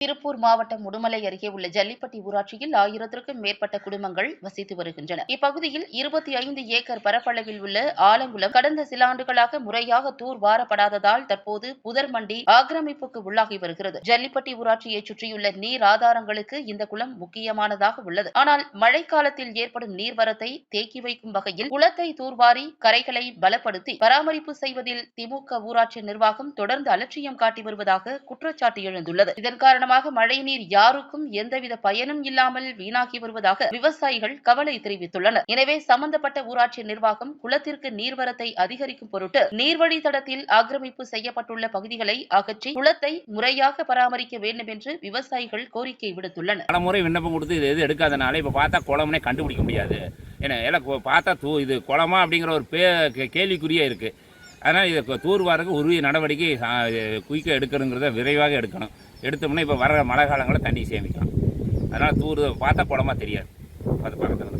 திருப்பூர் மாவட்டம் உடுமலை அருகே உள்ள ஜல்லிப்பட்டி ஊராட்சியில் ஆயிரத்திற்கும் மேற்பட்ட குடும்பங்கள் வசித்து வருகின்றன. இப்பகுதியில் இருபத்தி ஐந்து ஏக்கர் பரப்பளவில் உள்ள ஆலங்குளம் கடந்த சில ஆண்டுகளாக முறையாக தூர் வாரப்படாததால் தற்போது புதர் மண்டி ஆக்கிரமிப்புக்கு உள்ளாகி வருகிறது. ஜல்லிப்பட்டி ஊராட்சியை சுற்றியுள்ள நீர் ஆதாரங்களுக்கு இந்த குளம் முக்கியமானதாக உள்ளது. ஆனால் மழைக்காலத்தில் ஏற்படும் நீர்வரத்தை தேக்கி வைக்கும் வகையில் குளத்தை தூர்வாரி கரைகளை பலப்படுத்தி பராமரிப்பு செய்வதில் திமுக ஊராட்சி நிர்வாகம் தொடர்ந்து அலட்சியம் காட்டி வருவதாக குற்றச்சாட்டு எழுந்துள்ளது. இதன் காரணமாக மழைநீர் யாருக்கும் எந்தவித பயனும் இல்லாமல் வீணாகி வருவதாக விவசாயிகள் கவலை தெரிவித்துள்ளனர். எனவே சம்பந்தப்பட்ட ஊராட்சி நிர்வாகம் குளத்திற்கு நீர்வரத்தை அதிகரிக்கும் பொருட்டு நீர்வழித்தடத்தில் ஆக்கிரமிப்பு செய்யப்பட்டுள்ள பகுதிகளை அகற்றி குளத்தை முறையாக பராமரிக்க வேண்டும் என்று விவசாயிகள் கோரிக்கை விடுத்துள்ளனர். பல முறை விண்ணப்பம் கொடுத்து இது எது எடுக்காதனால இப்போ பார்த்தா குளம்னே கண்டுபிடிக்க முடியாது. ஏன்னா பார்த்தா தூ இது குளமா அப்படிங்கிற ஒரு பே கே- கேள்விக்குறியே இருக்குது அதனால் இதை கொ- தூர்வாருக்கு உரிய நடவடிக்கை குயிக்காக எடுக்கணுங்கிறத விரைவாக எடுக்கணும். எடுத்தோம்னா இப்போ வர மழை காலங்களில் தண்ணி சேமிக்கலாம். அதனால் தூர் பார்த்தா குளமா தெரியாது. அது பக்கத்தில் இருந்து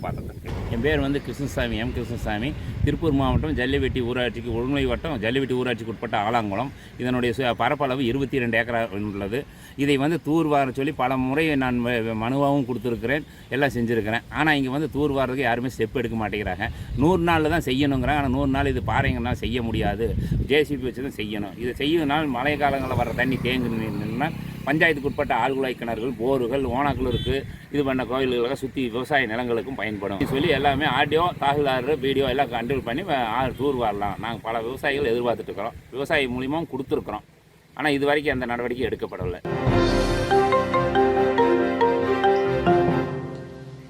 என் பேர் வந்து கிருஷ்ணசாமி எம் கிருஷ்ணசாமி. திருப்பூர் மாவட்டம் ஜல்லிவெட்டி ஊராட்சிக்கு உடுமலை வட்டம் ஜல்லிவெட்டி ஊராட்சிக்கு உட்பட்ட ஆலாங்குளம். இதனுடைய பரப்பளவு இருபத்தி ரெண்டு ஏக்கரா உள்ளது. இதை வந்து தூர்வார சொல்லி பல முறை நான் மனுவாகவும் கொடுத்துருக்கிறேன். எல்லாம் செஞ்சுருக்கிறேன். ஆனால் இங்கே வந்து தூர்வாரதுக்கு யாருமே ஸ்டெப் எடுக்க மாட்டேங்கிறாங்க. நூறு நாளில் தான் செய்யணுங்கிறாங்க. ஆனால் நூறு நாள் இது பாறைங்கன்னா செய்ய முடியாது. ஜேசிபி வச்சு தான் செய்யணும். இது செய்யணும்னால் மழை காலங்களில் வர தண்ணி தேங்கி நின்றுன்னா பஞ்சாயத்துக்கு உட்பட்ட ஆழ்குழாய் கிணறுகள் போர்கள் ஓனாக்களூருக்கு இது பண்ண கோயில்களுக்கு சுற்றி விவசாய நிலங்களுக்கும் பயன்படும். சொல்லி எல்லாமே ஆடியோ தாசில்தார் வீடியோ எல்லாம் கண்ட்ரோல் பண்ணி டூர் வரலாம். நாங்கள் பல விவசாயிகள் எதிர்பார்த்துட்டு இருக்கிறோம். விவசாயி மூலியமாக கொடுத்துருக்குறோம். ஆனால் இது வரைக்கும் அந்த நடவடிக்கை எடுக்கப்படவில்லை